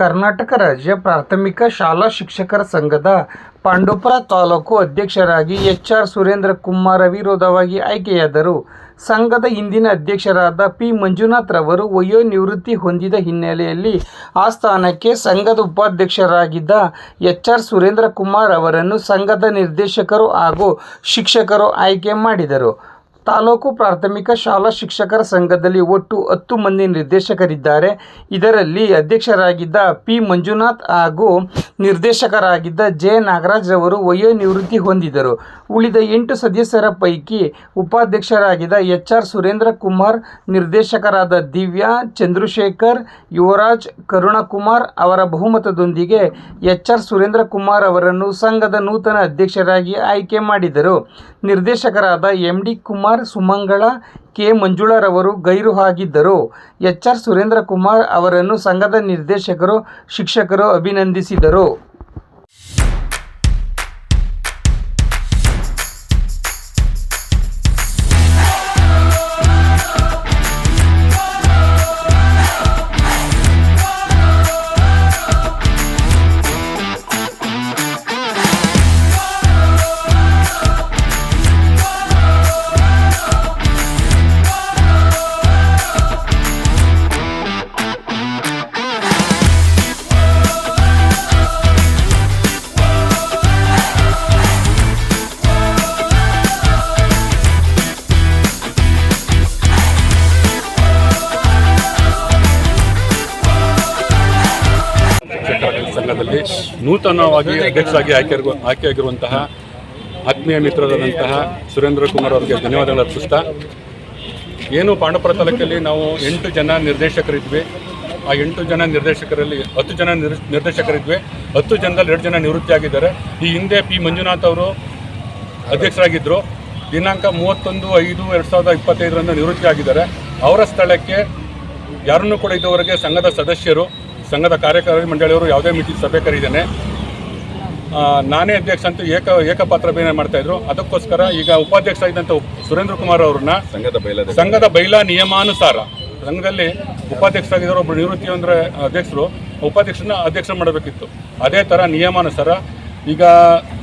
ಕರ್ನಾಟಕ ರಾಜ್ಯ ಪ್ರಾಥಮಿಕ ಶಾಲಾ ಶಿಕ್ಷಕರ ಸಂಘದ ಪಾಂಡವಪುರ ತಾಲೂಕು ಅಧ್ಯಕ್ಷರಾಗಿ ಎಚ್ ಆರ್ ಸುರೇಂದ್ರ ಕುಮಾರ್ ಅವಿರೋಧವಾಗಿ ಆಯ್ಕೆಯಾದರು. ಸಂಘದ ಹಿಂದಿನ ಅಧ್ಯಕ್ಷರಾದ ಪಿ ಮಂಜುನಾಥ್ ರವರು ವಯೋನಿವೃತ್ತಿ ಹೊಂದಿದ ಹಿನ್ನೆಲೆಯಲ್ಲಿ ಆ ಸ್ಥಾನಕ್ಕೆ ಸಂಘದ ಉಪಾಧ್ಯಕ್ಷರಾಗಿದ್ದ ಎಚ್ ಆರ್ ಸುರೇಂದ್ರ ಕುಮಾರ್ ಅವರನ್ನು ಸಂಘದ ನಿರ್ದೇಶಕರು ಹಾಗೂ ಶಿಕ್ಷಕರು ಆಯ್ಕೆ ಮಾಡಿದರು. ತಾಲೂಕು ಪ್ರಾಥಮಿಕ ಶಾಲಾ ಶಿಕ್ಷಕರ ಸಂಘದಲ್ಲಿ ಒಟ್ಟು ಹತ್ತು ಮಂದಿ ನಿರ್ದೇಶಕರಿದ್ದಾರೆ. ಇದರಲ್ಲಿ ಅಧ್ಯಕ್ಷರಾಗಿದ್ದ ಪಿ. ಮಂಜುನಾಥ್ ಹಾಗೂ ನಿರ್ದೇಶಕರಾಗಿದ್ದ ಜೆ. ನಾಗರಾಜ್ ರವರು ವಯೋನಿವೃತ್ತಿ ಹೊಂದಿದರು. ಉಳಿದ ಎಂಟು ಸದಸ್ಯರ ಪೈಕಿ ಉಪಾಧ್ಯಕ್ಷರಾಗಿದ್ದ ಎಚ್. ಆರ್. ಸುರೇಂದ್ರ ಕುಮಾರ್, ನಿರ್ದೇಶಕರಾದ ದಿವ್ಯಾ, ಚಂದ್ರಶೇಖರ್, ಯುವರಾಜ್, ಕರುಣಕುಮಾರ್ ಅವರ ಬಹುಮತದೊಂದಿಗೆ ಎಚ್. ಆರ್. ಸುರೇಂದ್ರ ಕುಮಾರ್ ಅವರನ್ನು ಸಂಘದ ನೂತನ ಅಧ್ಯಕ್ಷರಾಗಿ ಆಯ್ಕೆ ಮಾಡಿದರು. ನಿರ್ದೇಶಕರಾದ M. D. Kumar Sumangala K. ಮಂಜುಳರವರು ಗೈರು ಆಗಿದ್ದರು. ಎಚ್. ಆರ್. ಸುರೇಂದ್ರ ಕುಮಾರ್ ಅವರನ್ನು ಸಂಘದ ನಿರ್ದೇಶಕರು ಶಿಕ್ಷಕರು ಅಭಿನಂದಿಸಿದರು. ನೂತನವಾಗಿ ಅಧ್ಯಕ್ಷರಾಗಿ ಆಯ್ಕೆ ಆಯ್ಕೆಯಾಗಿರುವಂತಹ ಆತ್ಮೀಯ ಮಿತ್ರರಾದಂತಹ ಸುರೇಂದ್ರ ಕುಮಾರ್ ಅವರಿಗೆ ಧನ್ಯವಾದಗಳು ಅರ್ಪಿಸ್ತಾ. ಏನು ಪಾಂಡಪುರ ತಾಲೂಕಲ್ಲಿ ನಾವು ಎಂಟು ಜನ ನಿರ್ದೇಶಕರಿದ್ವಿ. ಆ ಎಂಟು ಜನ ನಿರ್ದೇಶಕರಲ್ಲಿ ಹತ್ತು ಜನ ನಿರ್- ನಿರ್ದೇಶಕರಿದ್ವಿ. ಹತ್ತು ಜನದಲ್ಲಿ ಎರಡು ಜನ ನಿವೃತ್ತಿ ಆಗಿದ್ದಾರೆ. ಈ ಹಿಂದೆ ಪಿ ಮಂಜುನಾಥ್ ಅವರು ಅಧ್ಯಕ್ಷರಾಗಿದ್ದರು ದಿನಾಂಕ ಮೂವತ್ತೊಂದು ಐದು ಎರಡು ಸಾವಿರದ ಇಪ್ಪತ್ತೈದರಂದು ನಿವೃತ್ತಿ ಆಗಿದ್ದಾರೆ. ಅವರ ಸ್ಥಳಕ್ಕೆ ಯಾರನ್ನು ಕೂಡ ಇದುವರೆಗೆ ಸಂಘದ ಸದಸ್ಯರು ಸಂಘದ ಕಾರ್ಯಕಾರಿ ಮಂಡಳಿಯವರು ಯಾವುದೇ ಮೀಟಿಂಗ್ ಸಭೆ ಕರೀದೇನೆ. ನಾನೇ ಅಧ್ಯಕ್ಷ ಅಂತ ಏಕ ಏಕಪಾತ್ರ ಬೇನೆ ಮಾಡ್ತಾ ಇದ್ರು. ಅದಕ್ಕೋಸ್ಕರ ಈಗ ಉಪಾಧ್ಯಕ್ಷ ಆಗಿದ್ದಂಥ ಸುರೇಂದ್ರ ಕುಮಾರ್ ಅವ್ರನ್ನ ಸಂಘದ ಬೈಲ ಸಂಘದ ಬೈಲಾ ನಿಯಮಾನುಸಾರ ಸಂಘದಲ್ಲಿ ಉಪಾಧ್ಯಕ್ಷರಾಗಿದ್ದರು ಒಬ್ಬರು ನಿವೃತ್ತಿ ಅಂದರೆ ಅಧ್ಯಕ್ಷರು ಉಪಾಧ್ಯಕ್ಷನ ಅಧ್ಯಕ್ಷ ಮಾಡಬೇಕಿತ್ತು. ಅದೇ ಥರ ನಿಯಮಾನುಸಾರ ಈಗ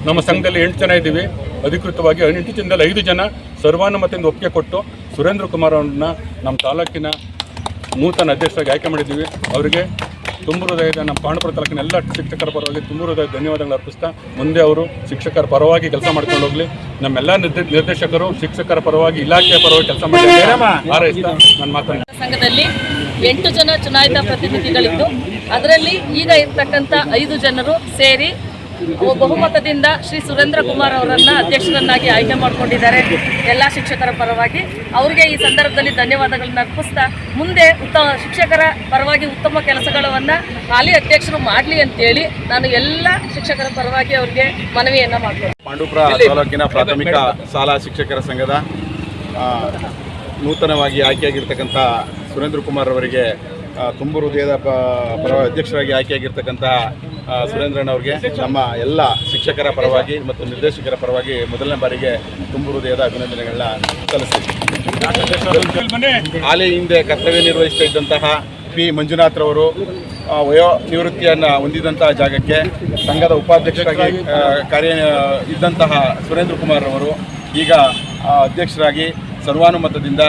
ನಮ್ಮ ಸಂಘದಲ್ಲಿ ಎಂಟು ಜನ ಇದ್ದೀವಿ. ಅಧಿಕೃತವಾಗಿ ಎಂಟು ಜನದಲ್ಲಿ ಐದು ಜನ ಸರ್ವಾನುಮತಿಯಿಂದ ಒಪ್ಪಿಗೆ ಕೊಟ್ಟು ಸುರೇಂದ್ರ ಕುಮಾರ್ ಅವ್ರನ್ನ ನಮ್ಮ ತಾಲೂಕಿನ ನೂತನ ಅಧ್ಯಕ್ಷರಾಗಿ ಆಯ್ಕೆ ಮಾಡಿದ್ದೀವಿ. ಅವರಿಗೆ ತುಂಬ ಹೃದಯದ ನಮ್ಮ ಪಾಂಡಪುರ ತಾಲೂಕಿನ ಎಲ್ಲ ಶಿಕ್ಷಕರ ಪರವಾಗಿ ತುಂಬ ಹೃದಯ ಧನ್ಯವಾದಗಳು ಅರ್ಪಿಸ್ತಾ ಮುಂದೆ ಅವರು ಶಿಕ್ಷಕರ ಪರವಾಗಿ ಕೆಲಸ ಮಾಡ್ಕೊಂಡು ಹೋಗ್ಲಿ. ನಮ್ಮೆಲ್ಲ ನಿರ್ದೇ- ನಿರ್ದೇಶಕರು ಶಿಕ್ಷಕರ ಪರವಾಗಿ ಇಲಾಖೆಯ ಪರವಾಗಿ ಕೆಲಸ ಮಾಡಿ ನನ್ನ ಮಾತನ್ನು. ಸಂಘದಲ್ಲಿ ಎಂಟು ಜನ ಚುನಾಯಿತ ಪ್ರತಿನಿಧಿಗಳಿದ್ದು ಅದರಲ್ಲಿ ಈಗ ಇರ್ತಕ್ಕಂಥ ಐದು ಜನರು ಸೇರಿ ಬಹುಮತದಿಂದ ಶ್ರೀ ಸುರೇಂದ್ರ ಕುಮಾರ್ ಅವರನ್ನ ಅಧ್ಯಕ್ಷರನ್ನಾಗಿ ಆಯ್ಕೆ ಮಾಡಿಕೊಂಡಿದ್ದಾರೆ ಎಲ್ಲ ಶಿಕ್ಷಕರ ಪರವಾಗಿ. ಅವರಿಗೆ ಈ ಸಂದರ್ಭದಲ್ಲಿ ಧನ್ಯವಾದಗಳನ್ನ ಅರ್ಪಿಸ್ತಾ ಮುಂದೆ ಉತ್ತಮ ಶಿಕ್ಷಕರ ಪರವಾಗಿ ಉತ್ತಮ ಕೆಲಸಗಳನ್ನು ಹಾಲಿ ಅಧ್ಯಕ್ಷರು ಮಾಡಲಿ ಅಂತೇಳಿ ನಾನು ಎಲ್ಲ ಶಿಕ್ಷಕರ ಪರವಾಗಿ ಅವರಿಗೆ ಮನವಿಯನ್ನ ಮಾಡ್ತೀನಿ. ಪಾಂಡುಪುರ ತಾಲೂಕಿನ ಪ್ರಾಥಮಿಕ ಶಾಲಾ ಶಿಕ್ಷಕರ ಸಂಘದ ಆ, ನೂತನವಾಗಿ ಆಯ್ಕೆಯಾಗಿರ್ತಕ್ಕಂಥ ಸುರೇಂದ್ರ ಕುಮಾರ್ ಅವರಿಗೆ ತುಂಬು ಹೃದಯದ ಪ- ಪರ ಅಧ್ಯಕ್ಷರಾಗಿ ಆಯ್ಕೆಯಾಗಿರ್ತಕ್ಕಂಥ ಸುರೇಂದ್ರನ್ ಅವರಿಗೆ ನಮ್ಮ ಎಲ್ಲ ಶಿಕ್ಷಕರ ಪರವಾಗಿ ಮತ್ತು ನಿರ್ದೇಶಕರ ಪರವಾಗಿ ಮೊದಲನೇ ಬಾರಿಗೆ ತುಂಬು ಹೃದಯದ ಅಭಿನಂದನೆಗಳನ್ನ ಸಲ್ಲಿಸ್ತೀವಿ ಹಾಲಿ ಹಿಂದೆ ಕರ್ತವ್ಯ ನಿರ್ವಹಿಸ್ತಾ ಇದ್ದಂತಹ ಪಿ ಮಂಜುನಾಥ್ ರವರು ವಯೋ ನಿವೃತ್ತಿಯನ್ನು ಹೊಂದಿದಂತಹ ಜಾಗಕ್ಕೆ ಸಂಘದ ಉಪಾಧ್ಯಕ್ಷರಾಗಿ ಕಾರ್ಯ, ಇದ್ದಂತಹ ಸುರೇಂದ್ರ ಕುಮಾರ್ ಅವರು ಈಗ ಅಧ್ಯಕ್ಷರಾಗಿ ಸರ್ವಾನುಮತದಿಂದ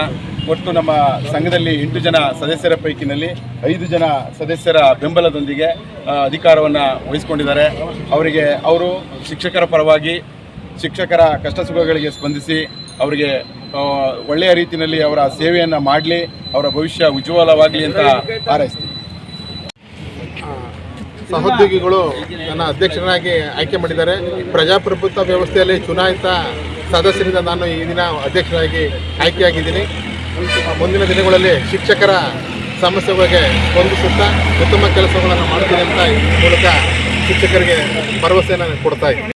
ಒಟ್ಟು ನಮ್ಮ ಸಂಘದಲ್ಲಿ ಎಂಟು ಜನ ಸದಸ್ಯರ ಪೈಕಿನಲ್ಲಿ ಐದು ಜನ ಸದಸ್ಯರ ಬೆಂಬಲದೊಂದಿಗೆ ಅಧಿಕಾರವನ್ನು ವಹಿಸಿಕೊಂಡಿದ್ದಾರೆ. ಅವರಿಗೆ ಅವರು ಶಿಕ್ಷಕರ ಪರವಾಗಿ, ಶಿಕ್ಷಕರ ಕಷ್ಟ ಸುಖಗಳಿಗೆ ಸ್ಪಂದಿಸಿ, ಅವರಿಗೆ ಒಳ್ಳೆಯ ರೀತಿಯಲ್ಲಿ ಅವರ ಸೇವೆಯನ್ನು ಮಾಡಲಿ, ಅವರ ಭವಿಷ್ಯ ಉಜ್ವಲವಾಗಲಿ ಅಂತ ಹಾರೈಸ್ತೀನಿ ಸಹೋದ್ಯೋಗಿಗಳು ನನ್ನ ಅಧ್ಯಕ್ಷರನ್ನಾಗಿ ಆಯ್ಕೆ ಮಾಡಿದ್ದಾರೆ. ಪ್ರಜಾಪ್ರಭುತ್ವ ವ್ಯವಸ್ಥೆಯಲ್ಲಿ ಚುನಾಯಿತ ಸದಸ್ಯರಿಂದ ನಾನು ಈ ದಿನ ಅಧ್ಯಕ್ಷರಾಗಿ ಆಯ್ಕೆಯಾಗಿದ್ದೀನಿ. ಮುಂದಿನ ದಿನಗಳಲ್ಲಿ ಶಿಕ್ಷಕರ ಸಮಸ್ಯೆಗಳಿಗೆ ಸ್ಪಂದಿಸುತ್ತಾ ಉತ್ತಮ ಕೆಲಸಗಳನ್ನು ಮಾಡ್ತೀನಿ ಅಂತ ಈ ಮೂಲಕ ಶಿಕ್ಷಕರಿಗೆ ಭರವಸೆಯನ್ನು ಕೊಡ್ತಾ ಇದ್ದೀನಿ.